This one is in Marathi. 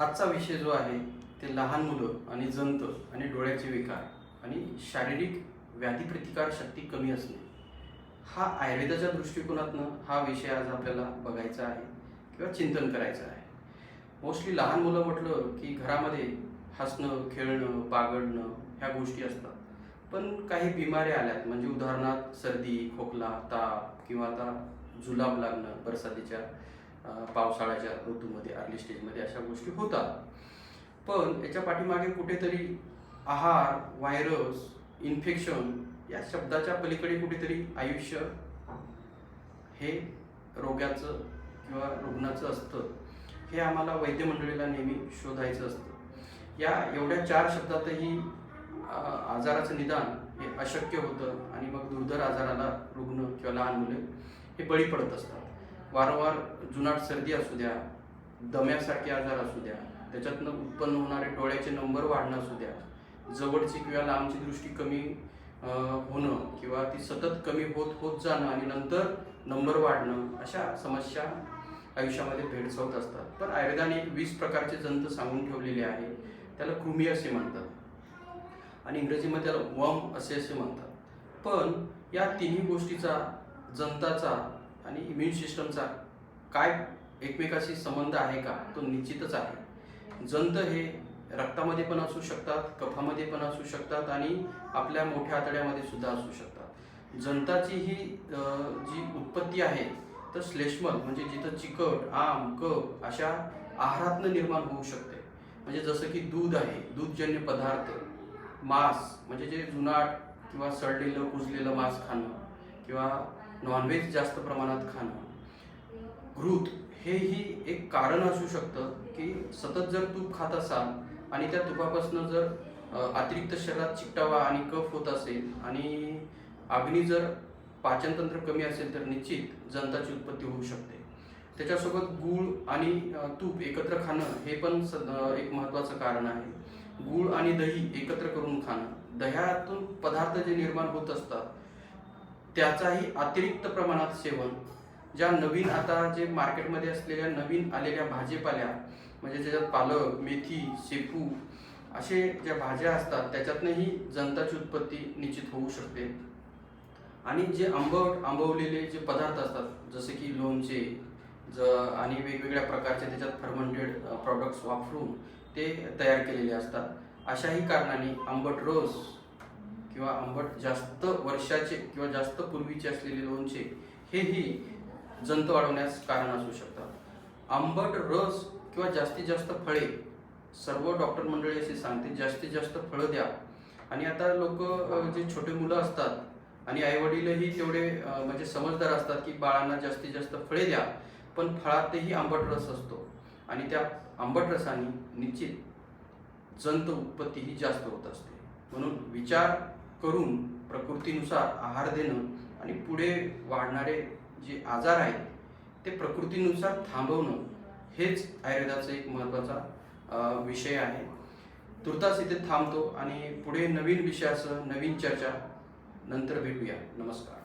आजचा विषय जो आहे ते लहान मुलं आणि जंत आणि डोळ्याचे विकार आणि शारीरिक व्याधी प्रतिकार शक्ती कमी असणे. हा आयुर्वेदाच्या दृष्टिकोनातनं हा विषय आज आपल्याला बघायचा आहे किंवा चिंतन करायचं आहे. मोस्टली लहान मुलं म्हटलं की घरामध्ये हसणं खेळणं बागडणं ह्या गोष्टी असतात. पण काही बिमाऱ्या आल्यात म्हणजे उदाहरणार्थ सर्दी खोकला ताप किंवा आता जुलाब लागणं बरसातीच्या पावसाळ्याच्या ऋतूमध्ये अर्ली स्टेजमध्ये अशा गोष्टी होतात. पण याच्या पाठीमागे कुठेतरी आहार व्हायरस इन्फेक्शन या शब्दाच्या पलीकडे कुठेतरी आयुष्य हे रोगाचं किंवा रुग्णाचं असतं. हे आम्हाला वैद्य मंडळीला नेहमी शोधायचं असतं. या एवढ्या चार शब्दातही आजाराचं निदान हे अशक्य होतं आणि मग दुर्धर आजाराला रुग्ण किंवा लहान मुले हे बळी पडत असतात. वारंवार जुनाट सर्दी असू द्या दम्यासारखे आजार असू द्या त्याच्यातनं उत्पन्न होणारे डोळ्याचे नंबर वाढणं असू द्या जवळची किंवा लांबची दृष्टी कमी होणं किंवा ती सतत कमी होत होत जाणं आणि नंतर नंबर वाढणं अशा समस्या आयुष्यामध्ये भेडसावत असतात. पण आयुर्वेदाने एक वीस प्रकारचे जंत सांगून ठेवलेले आहे. त्याला कृमी असे म्हणतात. आणि इंग्रजीमध्ये त्याला वम असे असे म्हणतात. पण या तिन्ही गोष्टीचा जंताचा आणि इम्युन सिस्टमचा काय एकमेकाशी संबंध आहे का? तो निश्चितच आहे. जंत हे रक्तामध्ये पण असू शकतात कफामध्ये पण असू शकतात आणि आपल्या मोठ्या आतड्यामध्ये सुद्धा असू शकतात. जंताची ही जी उत्पत्ती आहे तर श्लेष्मल म्हणजे जिथं चिकट आम कप अशा आहारातनं निर्माण होऊ शकते. म्हणजे जसं की दूध आहे दूधजन्य पदार्थ मांस म्हणजे जे जुनाट किंवा सडलेलं कुजलेलं मांस खाणं किंवा नॉनव्हेज जास्त प्रमाणात खाणं. घृत हेही एक कारण असू शकतं की सतत जर तूप खात असाल आणि त्या तुपापासून जर अतिरिक्त शरीरात चिकटावा आणि कफ होत असेल आणि अग्नी जर पाचनतंत्र कमी असेल तर निश्चित जंताची उत्पत्ती होऊ शकते. त्याच्यासोबत गूळ आणि तूप एकत्र खाणं हे पण स- एक महत्त्वाचं कारण आहे. गूळ आणि दही एकत्र करून खाणं. दह्यातून पदार्थ जे निर्माण होत असतात त्याचाही अतिरिक्त प्रमाणात सेवन. ज्या नवीन आता जे मार्केटमध्ये असलेल्या नवीन आलेल्या भाजीपाल्या म्हणजे ज्याच्यात पालक मेथी शेपू असे ज्या भाज्या असतात त्याच्यातनंही जंताची उत्पत्ती निश्चित होऊ शकते. आणि जे आंबट आंबवलेले जे पदार्थ असतात जसे की लोणचे ज आणि वेगवेगळ्या प्रकारचे त्याच्यात फर्मंटेड प्रॉडक्ट्स वापरून ते तयार केलेले असतात. अशाही कारणाने आंबट रस किंवा आंबट जास्त वर्षाचे किंवा जास्त पूर्वीचे असलेले लोणचे हेही जंत वाढवण्यास कारण असू शकतात. आंबट रस किंवा जास्तीत जास्त फळे सर्व डॉक्टर मंडळी असे सांगते जास्तीत जास्त फळं द्या. आणि आता लोक जे छोटे मुलं असतात आणि आईवडीलही तेवढे म्हणजे समजदार असतात की बाळांना जास्तीत जास्त फळे द्या पण फळातही आंबट रस असतो. आणि त्या आंबट रसाने निश्चित जंत उत्पत्ती ही जास्त होत असते. म्हणून विचार करून प्रकृतीनुसार आहार देणं आणि पुढे वाढणारे जे आजार आहेत ते प्रकृतीनुसार थांबवणं हेच आयुर्वेदाचा एक महत्त्वाचा विषय आहे. तुर्तास इथे थांबतो आणि पुढे नवीन विषयासह नवीन चर्चा नंतर भेटूया. नमस्कार.